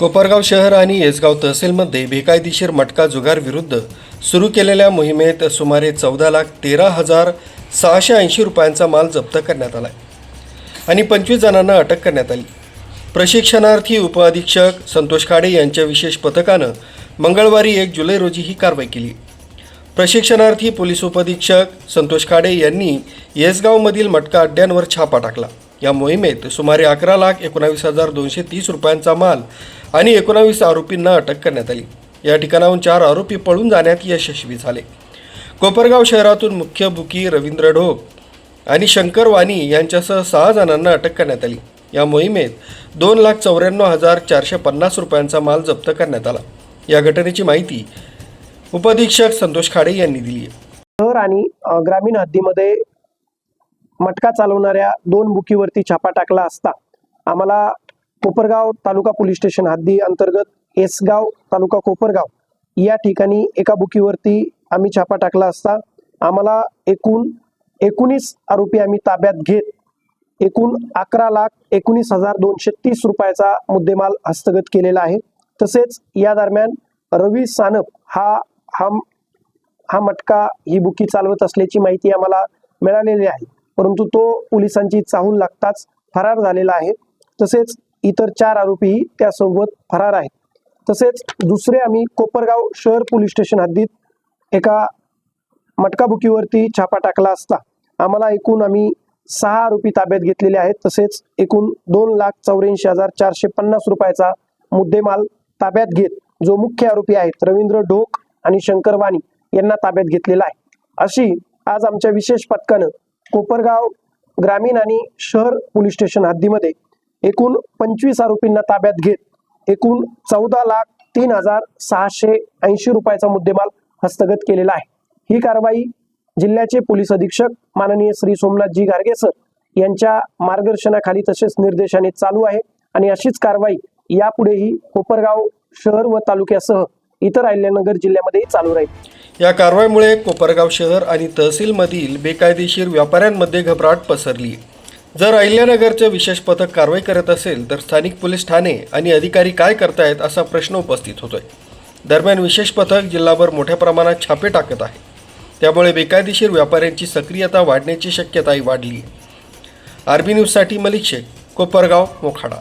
कोपरगाव शहर आणि येसगाव तहसीलमध्ये बेकायदेशीर मटका जुगारविरुद्ध सुरू केलेल्या मोहिमेत सुमारे चौदा लाख तेरा हजार सहाशे ऐंशी रुपयांचा माल जप्त करण्यात आला आणि पंचवीस जणांना अटक करण्यात आली. प्रशिक्षणार्थी उपअधीक्षक संतोष खाडे यांच्या विशेष पथकानं मंगळवारी एक जुलै रोजी ही कारवाई केली. प्रशिक्षणार्थी पोलीस उपअधीक्षक संतोष खाडे यांनी येसगावमधील मटका अड्ड्यांवर छापा टाकला. या मोहिमेत सुमारे अकरा लाख एकोणावीस हजार दोनशे तीस रुपयांचा माल आणि एकोणावीस आरोपींना अटक करण्यात आली. या ठिकाणाहून चार आरोपी पळून जाण्यात यशस्वी झाले. कोपरगाव शहरातून मुख्य बुकी रवींद्र ढोक आणि शंकर वाणी यांच्यासह सहा जणांना अटक करण्यात आली. या मोहिमेत दोन लाख चौऱ्याण्णव हजार चारशे पन्नास रुपयांचा माल जप्त करण्यात आला. या घटनेची माहिती उपधीक्षक संतोष खाडे यांनी दिली शहर आणि ग्रामीण हद्दीमध्ये मटका चालवणाऱ्या दोन बुकीवरती छापा टाकला असता आम्हाला कोपरगाव तालुका पोलीस स्टेशन हद्दी अंतर्गत एसगाव तालुका कोपरगाव. या ठिकाणी एका बुकीवरती आम्ही छापा टाकला असता आम्हाला एकूण एकोणीस आरोपी आम्ही ताब्यात घेत एकूण अकरा लाख एकोणीस हजार दोनशे तीस रुपयाचा मुद्देमाल हस्तगत केलेला आहे. तसेच या दरम्यान रवी सानप हा हा हा मटका ही बुकी चालवत असल्याची माहिती आम्हाला मिळालेली आहे. परंतु तो पोलिसांची चाहूल लागताच फरार झालेला आहे. तसेच इतर चार आरोपीही त्यासोबत फरार आहेत. तसेच दुसरे आम्ही कोपरगाव शहर पोलीस स्टेशन हद्दीत एका मटकाबुकीवरती छापा टाकला असता. आम्हाला एकूण आम्ही सहा आरोपी ताब्यात घेतलेले आहेत. तसेच एकूण दोन लाख चौऱ्याऐंशी हजार चारशे पन्नास रुपयाचा मुद्देमाल ताब्यात घेत जो मुख्य आरोपी आहेत रवींद्र ढोक आणि शंकर वाणी यांना ताब्यात घेतलेला आहे. अशी आज आमच्या विशेष पथकानं कोपरगाव ग्रामीण आणि शहर पोलीस स्टेशन हद्दीमध्ये एकूण पंचवीस आरोपींना ताब्यात घेत एकूण चौदा लाख तीन हजार सहाशे ऐंशी रुपयाचा मुद्देमाल हस्तगत केलेला आहे. ही कारवाई जिल्ह्याचे पोलीस अधीक्षक माननीय श्री सोमनाथजी गारगे सर यांच्या मार्गदर्शनाखाली तसेच निर्देशाने चालू आहे आणि अशीच कारवाई यापुढेही कोपरगाव शहर व तालुक्यासह इतर अहिल्यानगर जिल्ह्यामध्येही चालू राहील. या कारवाईमुळे कोपरगाव शहर आणि तहसीलमधील बेकायदेशीर व्यापाऱ्यांमध्ये घबराट पसरली. जर अहिल्यानगरचे विशेष पथक कारवाई करत असेल तर स्थानिक पोलीस ठाणे आणि अधिकारी काय करतायत असा प्रश्न उपस्थित होतोय. दरम्यान विशेष पथक जिल्हाभर मोठ्या प्रमाणात छापे टाकत आहे. त्यामुळे बेकायदेशीर व्यापाऱ्यांची सक्रियता वाढण्याची शक्यताही वाढली आरबी न्यूजसाठी मलिक शेख कोपरगाव मोखाडा.